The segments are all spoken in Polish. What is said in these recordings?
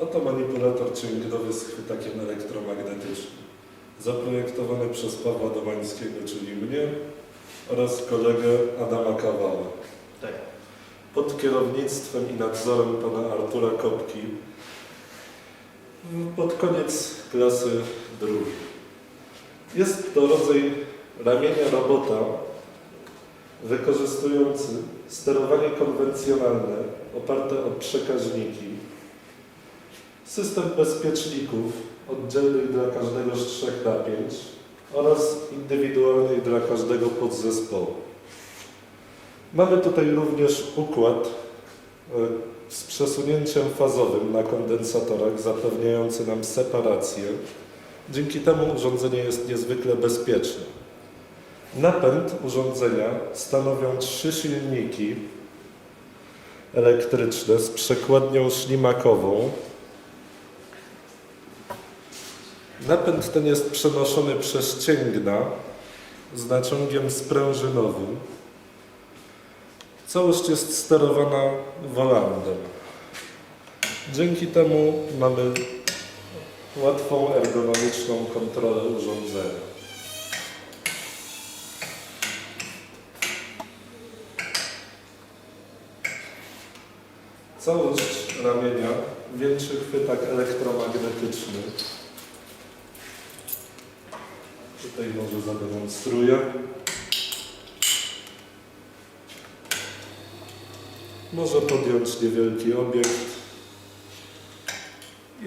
Oto manipulator dźwiękowy z chwytakiem elektromagnetycznym. Zaprojektowany przez Pawła Domańskiego, czyli mnie oraz kolegę Adama Kawała. Tak. Pod kierownictwem i nadzorem pana Artura Kopki pod koniec klasy drugiej. Jest to rodzaj ramienia robota wykorzystujący sterowanie konwencjonalne oparte o przekaźniki, system bezpieczników oddzielnych dla każdego z trzech napięć oraz indywidualnych dla każdego podzespołu. Mamy tutaj również układ e, z przesunięciem fazowym na kondensatorach zapewniający nam separację. Dzięki temu urządzenie jest niezwykle bezpieczne. Napęd urządzenia stanowią trzy silniki elektryczne z przekładnią ślimakową. Napęd ten jest przenoszony przez cięgna z naciągiem sprężynowym. Całość jest sterowana wolandem. Dzięki temu mamy łatwą ergonomiczną kontrolę urządzenia. Całość ramienia wieńczy chwytak elektromagnetyczny. Tutaj może zademonstruję. Może podjąć niewielki obiekt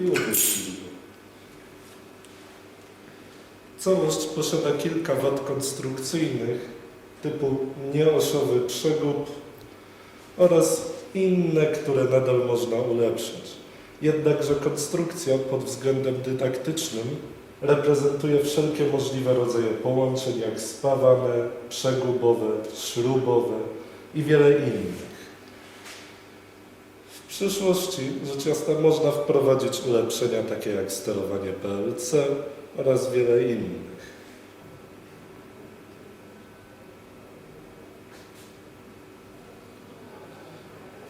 i upuścić go. Całość posiada kilka wad konstrukcyjnych typu nieosiowy przegub oraz inne, które nadal można ulepszyć. Jednakże konstrukcja pod względem dydaktycznym reprezentuje wszelkie możliwe rodzaje połączeń, jak spawane, przegubowe, śrubowe i wiele innych. W przyszłości rzecz jasna można wprowadzić ulepszenia takie jak sterowanie PLC oraz wiele innych.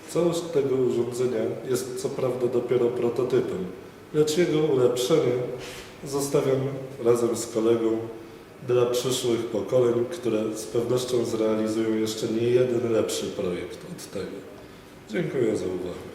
Całość tego urządzenia jest co prawda dopiero prototypem, lecz jego ulepszenie zostawiam razem z kolegą dla przyszłych pokoleń, które z pewnością zrealizują jeszcze nie jeden lepszy projekt od tego. Dziękuję za uwagę.